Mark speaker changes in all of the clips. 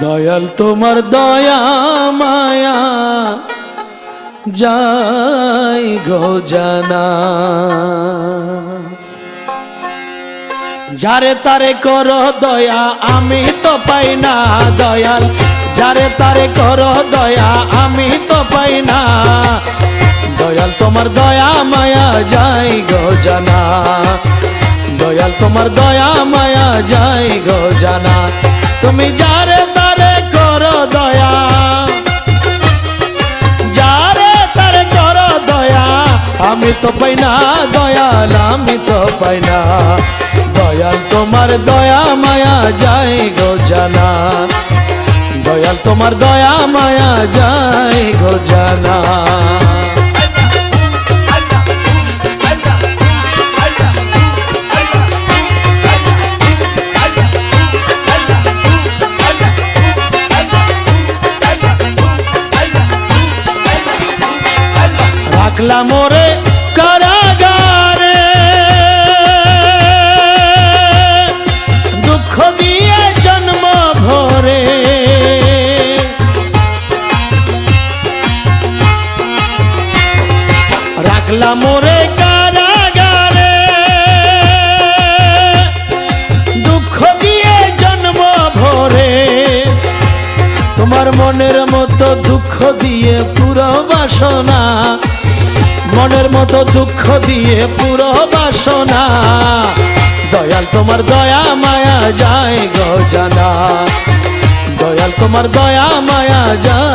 Speaker 1: দয়াল তোমার দয়া মায়া যাই গো জানা যারে তারে কর দয়া, আমি তো পাই না দয়াল। যারে তারে কর দয়া, আমি তো পাই না। দয়াল তোমার দয়া, মায়া যাই গো জানা। দয়াল তোমার দয়া, মায়া যাই গো জানা। তুমি যারে তারে কর দয়া, যারে তারে কর দয়া, আমি তো পাই না দয়াল, আমি তো পাই না তোমার দয়া মায়া যাই গো জানা। দয়াল তোমার দয়া মায়া যাই গো জানা। রাখলাম ওরে রাখলাম ওরে কারাগারে। দুঃখ দিয়ে জন্ম ভরে, তোমার মনের মতো দুঃখ দিয়ে পুরো বাসনা, মনের মতো দুঃখ দিয়ে পুরো বাসনা। দয়াল তোমার দয়া, মায়া যায় গো জানা। দয়াল তোমার দয়া, মায়া যায়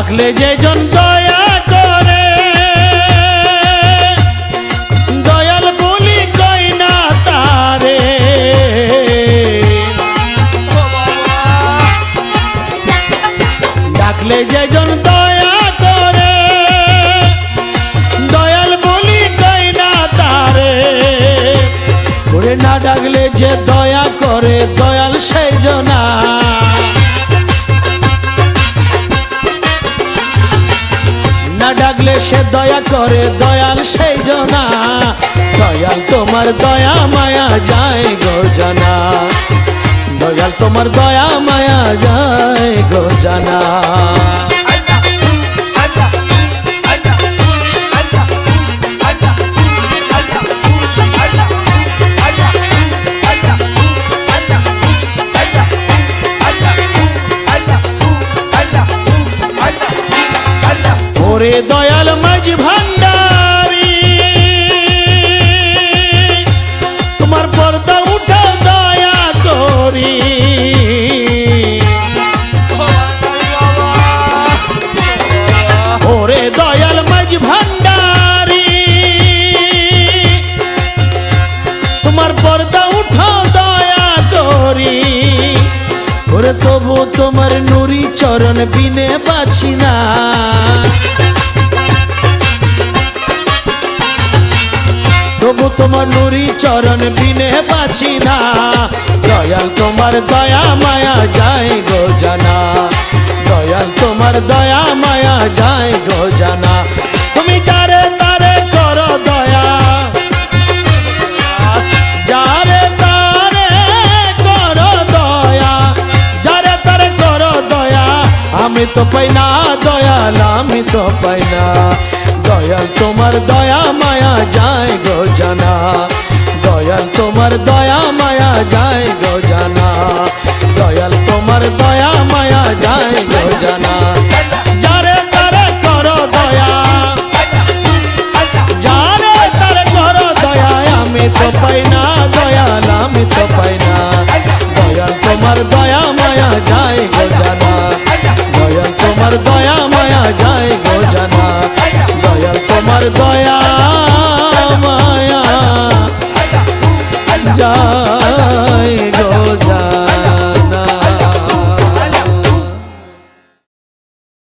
Speaker 1: ডাকলে যে জন দয়া করে। দয়াল বলি কই না তারে। ডাকলে যে জন দয়া করে। দয়াল বলি কই না তারে। করে না ডাকলে যে দয়া করে দয়াল না ডাকলে সে দয়া করে দয়াল সেই জনা। দয়াল তোমার দয়া মায়া যায় গো জানা। দয়াল তোমার দয়া মায়া যায় গো ওরে দয়াল মাঝ ভান্ডারি। তোমার পর্দা উঠা দয়া করি। ওরে দয়াল মাঝ ভান্ডারি। তবু তোমার নুরি চরণ বিনে বাছি না। তবু তোমার নুরি চরণ বিনে বাছি না। দয়াল তোমার দয়া, মায়া যায় গো জানা। দয়াল তোমার দয়া, মায়া যায় গো জানা। তো পাই না দয়াল আমি তো পাই না দয়াল তোমার দয়া মায়া যায় গো জানা দয়াল তোমার দয়া মায়া যায় গো জানা দয়াল তোমার দয়া মায়া যায় গো জানা যারে তারে করো দয়া যারে তারে করো দয়া আমি তো পাই না দয়াল আমি তো পাই না দয়াল তোমার দয়া মায়া যায়